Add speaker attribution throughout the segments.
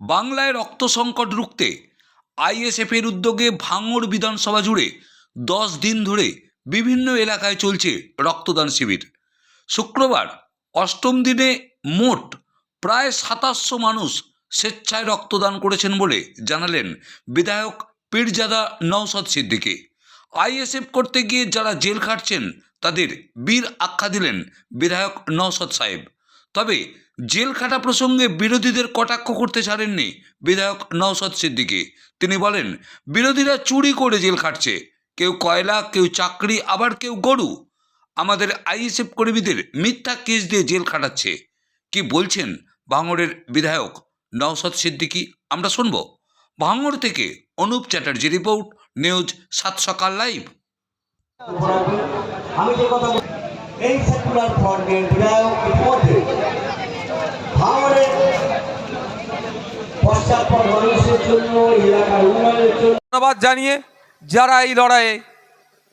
Speaker 1: বাংলায় রক্ত সংকট রুখতে আইএসএফের উদ্যোগে ভাঙড় বিধানসভা জুড়ে দশ দিন ধরে বিভিন্ন এলাকায় চলছে রক্তদান শিবির। শুক্রবার অষ্টম দিনে মোট প্রায় সাতাশশো মানুষ স্বেচ্ছায় রক্তদান করেছেন বলে জানালেন বিধায়ক পীরজাদা নওশাদ সিদ্দিকী। আইএসএফ করতে গিয়ে যারা জেল খাটছেন, তাদের বীর আখ্যা দিলেন বিধায়ক নওশাদ সাহেব। তবে জেল খাটা প্রসঙ্গে বিরোধীদের কটাক্ষ করতে ছাড়েননি বিধায়ক নওশাদ সিদ্দিকী। তিনি বলেন, বিরোধীরা চুরি করে জেল খাটছে, কেউ কয়লা, কেউ চাকরি, আবার কেউ গরু। আমাদের আইএসএফ কর্মীদের মিথ্যা কেস দিয়ে জেল খাটাচ্ছে। কি বলছেন ভাঙড়ের বিধায়ক নওশাদ সিদ্দিকী, আমরা শুনব। ভাঙড় থেকে অনুপ চ্যাটার্জি রিপোর্ট, নিউজ সাত সকাল লাইভ।
Speaker 2: আমি যে কথা এই সেকুলার ফ্রন্টের বিধায়ক ইতিমধ্যে
Speaker 3: ধন্যবাদ জানিয়ে যারা এই লড়াইয়ে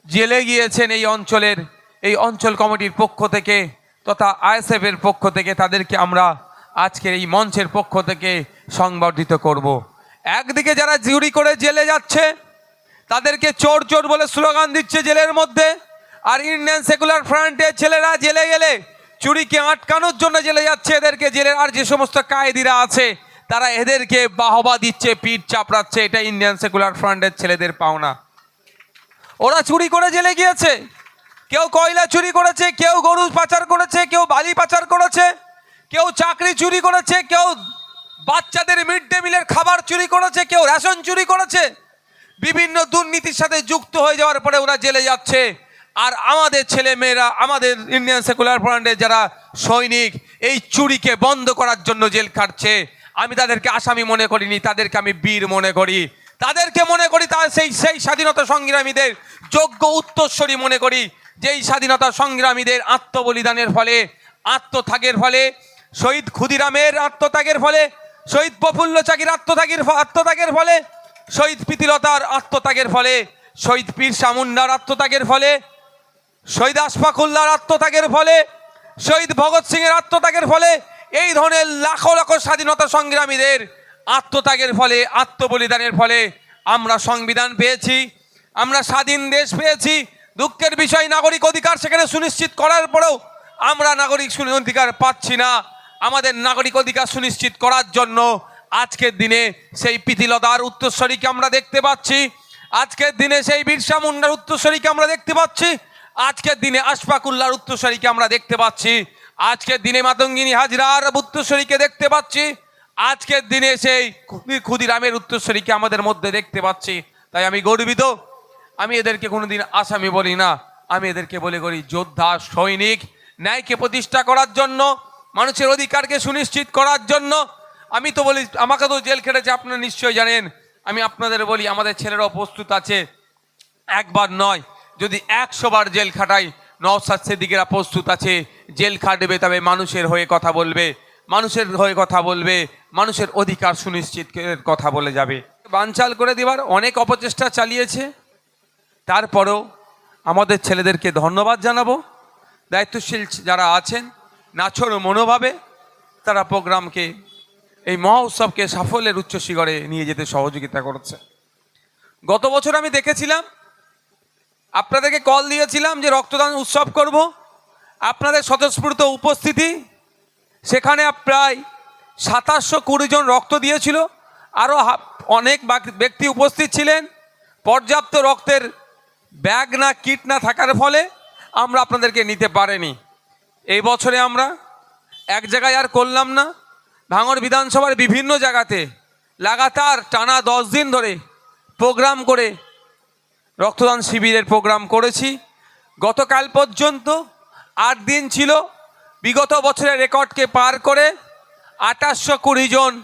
Speaker 3: জেলে গিয়েছেন এই অঞ্চলের, এই অঞ্চল কমিটির পক্ষ থেকে তথা আইএসএফের পক্ষ থেকে, তাদেরকে আমরা আজকের এই মঞ্চের পক্ষ থেকে সংবর্ধিত করব। একদিকে যারা চুরি করে জেলে যাচ্ছে, তাদেরকে চোর চোর বলে স্লোগান দিচ্ছে জেলের মধ্যে, আর ইন্ডিয়ান সেকুলার ফ্রন্টের ছেলেরা জেলে গেলে চুরিকে আটকানোর জন্য জেলে যাচ্ছে এদেরকে জেলের আর যে সমস্ত কায়েদিরা আছে, তারা এদেরকে বাহবা দিচ্ছে, পিঠ চাপড়াচ্ছে। এটা ইন্ডিয়ান সেকুলার ফ্রন্টের ছেলেদের পাওনা। ওরা চুরি করে জেলে গিয়েছে। কেউ কয়লা চুরি করেছে, কেউ গরু পাচার করেছে, কেউ বালি পাচার করেছে, কেউ চাকরি চুরি করেছে, কেউ বাচ্চাদের মিড ডে মিলের খাবার চুরি করেছে, কেউ রেশন চুরি করেছে। বিভিন্ন দুর্নীতির সাথে যুক্ত হয়ে যাওয়ার পরে ওরা জেলে যাচ্ছে। আর আমাদের ছেলে মেয়েরা, আমাদের ইন্ডিয়ান সেকুলার ফ্রন্টের যারা সৈনিক, এই চুরিকে বন্ধ করার জন্য জেল খাটছে, আমি তাদেরকে আসামি মনে করিনি, তাদেরকে আমি বীর মনে করি। তাদেরকে মনে করি, তা সেই সেই স্বাধীনতা সংগ্রামীদের যোগ্য উত্তরস্বরী মনে করি, যেই স্বাধীনতা সংগ্রামীদের আত্মবলিদানের ফলে, আত্মত্যাগের ফলে, শহীদ ক্ষুদিরামের আত্মত্যাগের ফলে, শহীদ প্রফুল্ল চাকির আত্মত্যাগের আত্মত্যাগের ফলে, শহীদ প্রীতিলতার আত্মত্যাগের ফলে, শহীদ পীর সামুন্ডার আত্মত্যাগের ফলে শহীদ আশফাকুল্লার আত্মত্যাগের ফলে, শহীদ ভগৎ সিংয়ের আত্মত্যাগের ফলে, এই ধরনের লাখো লাখো স্বাধীনতা সংগ্রামীদের আত্মত্যাগের ফলে, আত্মবলিদানের ফলে আমরা সংবিধান পেয়েছি, আমরা স্বাধীন দেশ পেয়েছি। দুঃখের বিষয়, নাগরিক অধিকার সেখানে সুনিশ্চিত করার পরেও আমরা নাগরিক অধিকার পাচ্ছি না। আমাদের নাগরিক অধিকার সুনিশ্চিত করার জন্য আজকের দিনে সেই প্রীতিলতার উত্তরস্বরীকে আমরা দেখতে পাচ্ছি। আজকের দিনে সেই বিরসা মুন্ডার উত্তরস্বরীকে আমরা দেখতে পাচ্ছি। আজকের দিনে আশফাকুল্লার উত্তরস্বরীকে আমরা দেখতে পাচ্ছি। আজকের দিনে মাতঙ্গিনী হাজরার উত্তরস্বরীকে দেখতে পাচ্ছি। আজকের দিনে সেই ক্ষুদি- ক্ষুদিরামের উত্তরস্বরীকে আমাদের মধ্যে দেখতে পাচ্ছি। তাই আমি গর্বিত। আমি এদেরকে কোনোদিন আসামি বলি না। আমি এদেরকে বলে করি, যোদ্ধা, সৈনিক, ন্যায়কে প্রতিষ্ঠা করার জন্য, মানুষের অধিকারকে সুনিশ্চিত করার জন্য। আমি তো বলি, আমাকে তো জেল খেটেছে, আপনারা নিশ্চয়ই জানেন। আমি আপনাদের বলি, আমাদের ছেলেরাও প্রস্তুত আছে। একবার নয় যদি একশো বার জেল খাটাই নওসাদ সেদিকেরা প্রস্তুত আছে, জেল খাটবে তবে মানুষের হয়ে কথা বলবে, মানুষের হয়ে কথা বলবে, মানুষের অধিকার সুনিশ্চিত কথা বলে যাবে। বানচাল করে দেওয়ার অনেক অপচেষ্টা চালিয়েছে। তারপরও আমাদের ছেলেদেরকে ধন্যবাদ জানাব। দায়িত্বশীল যারা আছেন, নাছর মনোভাবে তারা প্রোগ্রামকে, এই মহোৎসবকে সাফল্যের উচ্চ শিখরে নিয়ে যেতে সহযোগিতা করছে। গত বছর আমি দেখেছিলাম আপনাদেরকে কল দিয়েছিলাম যে রক্তদান উৎসব করব। আপনাদের স্বতঃস্ফূর্ত উপস্থিতি, সেখানে প্রায় সাতাশশো কুড়ি জন রক্ত দিয়েছিল। আরও অনেক ব্যক্তি উপস্থিত ছিলেন। পর্যাপ্ত রক্তের ব্যাগ না, কিট না থাকার ফলে আমরা আপনাদেরকে নিতে পারিনি। এই বছরে আমরা এক জায়গায় আর করলাম না। ভাঙড় বিধানসভার বিভিন্ন জায়গাতে লাগাতার টানা দশ দিন ধরে প্রোগ্রাম করে রক্তদান শিবিরের প্রোগ্রাম করেছি। গতকাল পর্যন্ত আট দিন ছিল। বিগত বছরের রেকর্ডকে পার করে আঠাশশো কুড়ি জন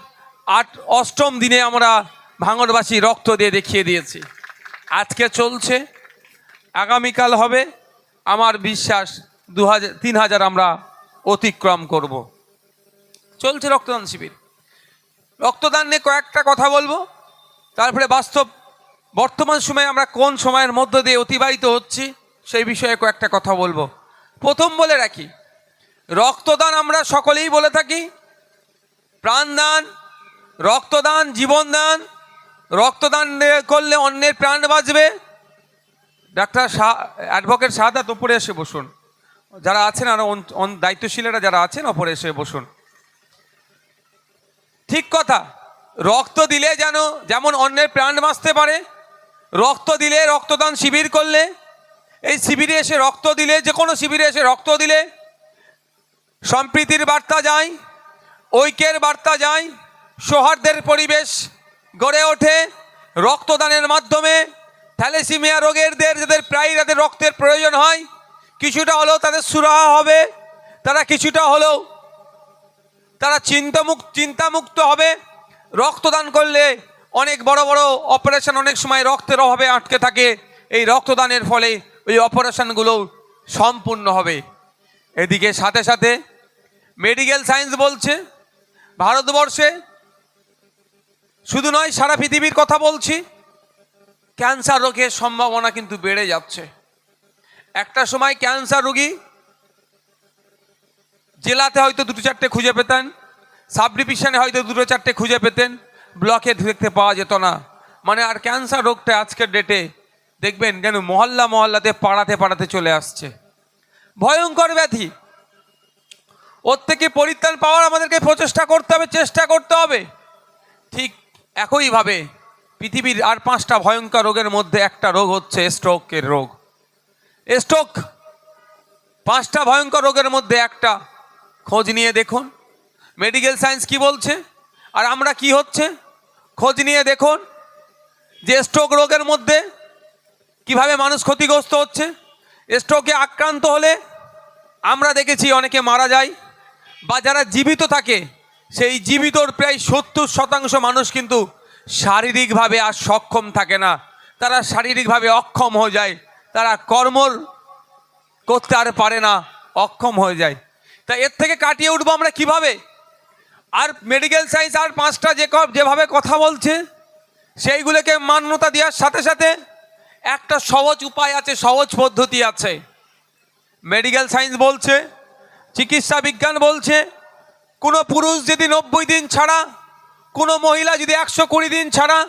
Speaker 3: আট অষ্টম দিনে আমরা ভাঙড়বাসী রক্ত দিয়ে দেখিয়ে দিয়েছি। আজকে চলছে। আগামীকাল হবে। আমার বিশ্বাস দু হাজার তিন হাজার আমরা অতিক্রম করব। চলছে রক্তদান শিবির। রক্তদান নিয়ে কয়েকটা কথা বলব। তারপরে বাস্তব বর্তমান সময়ে আমরা কোন সময়ের মধ্য দিয়ে অতিবাহিত হচ্ছি, সেই বিষয়ে কয়েকটা কথা বলব। প্রথম বলে রাখি, রক্তদান আমরা সকলেই বলে থাকি। প্রাণদান, রক্তদান, জীবনদান, রক্তদান করলে অন্যের প্রাণ বাঁচবে। ডাক্তার শাহ, অ্যাডভোকেট শাহাদাত ওপরে এসে বসুন। যারা আছেন আর দায়িত্বশীলেরা যারা আছেন, ওপরে এসে বসুন। ঠিক কথা, রক্ত দিলে যেন, যেমন অন্যের প্রাণ বাঁচতে পারে রক্ত দিলে রক্তদান শিবির করলে, এই শিবিরে এসে রক্ত দিলে, যে কোনো শিবিরে এসে রক্ত দিলে, সম্প্রীতির বার্তা যায়, ঐক্যের বার্তা যায়, সৌহার্দ্যের পরিবেশ গড়ে ওঠে, রক্তদানের মাধ্যমে থ্যালেসিমিয়া রোগেরদের যাদের প্রায় তাদের রক্তের প্রয়োজন হয়, কিছুটা হলেও তাদের সুরাহা হবে, তারা কিছুটা হলেও তারা চিন্তামুক্ত চিন্তামুক্ত হবে, রক্তদান করলে অনেক বড় বড় অপারেশন অনেক সময় রক্তের অভাবে আটকে থাকে। এই রক্তদানের ফলে ওই অপারেশনগুলো সম্পূর্ণ হবে। এদিকে সাথে সাথে মেডিকেল সায়েন্স বলছে, ভারতবর্ষে শুধু নয়, সারা পৃথিবীর কথা বলছি ক্যান্সার রোগের সম্ভাবনা কিন্তু বেড়ে যাচ্ছে। একটা সময় ক্যান্সার রোগী জেলাতে হয়তো দুটো চারটে খুঁজে পেতেন সাব ডিভিশনে হয়তো দুটো চারটে খুঁজে পেতেন ব্লকে দেখতে পাওয়া যেত না। মানে আর ক্যান্সার রোগটা আজকের ডেটে দেখবেন যেন মহল্লা মহল্লাতে পাড়াতে পাড়াতে চলে আসছে। ভয়ঙ্কর ব্যাধি। ওর থেকে পরিত্রাণ পাওয়ার আমাদেরকে প্রচেষ্টা করতে হবে, চেষ্টা করতে হবে। ঠিক একইভাবে পৃথিবীর আর পাঁচটা ভয়ঙ্কর রোগের মধ্যে একটা রোগ হচ্ছে স্ট্রোকের রোগ। স্ট্রোক পাঁচটা ভয়ঙ্কর রোগের মধ্যে একটা। খোঁজ নিয়ে দেখুন। মেডিকেল সায়েন্স কি বলছে? আর আমরা কি হচ্ছে? খোঁজ নিয়ে দেখুন যে স্ট্রোক রোগের মধ্যে কীভাবে মানুষ ক্ষতিগ্রস্ত হচ্ছে। স্ট্রোকে আক্রান্ত হলে আমরা দেখেছি অনেকে মারা যায় বা যারা জীবিত থাকে, সেই জীবিতর প্রায় সত্তর শতাংশ মানুষ কিন্তু শারীরিকভাবে আর সক্ষম থাকে না। তারা শারীরিকভাবে অক্ষম হয়ে যায়, তারা কর্মর করতে আর পারে না, অক্ষম হয়ে যায়। তা এর থেকে কাটিয়ে উঠবো আমরা কীভাবে? আর মেডিকেল সায়েন্স আর পাঁচটা যে যেভাবে কথা বলছে, সেইগুলোকে মান্যতা দেওয়ার সাথে সাথে একটা সহজ উপায় আছে, সহজ পদ্ধতি আছে। মেডিকেল সায়েন্স বলছে, চিকিৎসা বিজ্ঞান বলছে, কোনো পুরুষ যদি নব্বই দিন ছাড়া, কোনো মহিলা যদি একশো কুড়ি দিন ছাড়া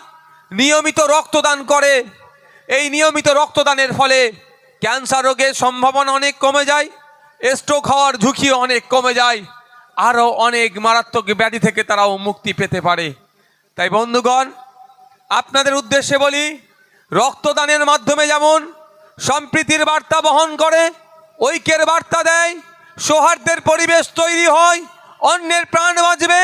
Speaker 3: নিয়মিত রক্তদান করে, এই নিয়মিত রক্তদানের ফলে ক্যান্সার রোগের সম্ভাবনা অনেক কমে যায় স্ট্রোক হওয়ার ঝুঁকিও অনেক কমে যায়। আরও অনেক মারাত্মক ব্যাধি থেকে তারাও মুক্তি পেতে পারে। তাই বন্ধুগণ, আপনাদের উদ্দেশ্যে বলি, রক্তদানের মাধ্যমে যেমন সম্প্রীতির বার্তা বহন করে, ঐক্যের বার্তা দেয়, সৌহার্দ্যের পরিবেশ তৈরি হয়, অন্যের প্রাণ বাঁচবে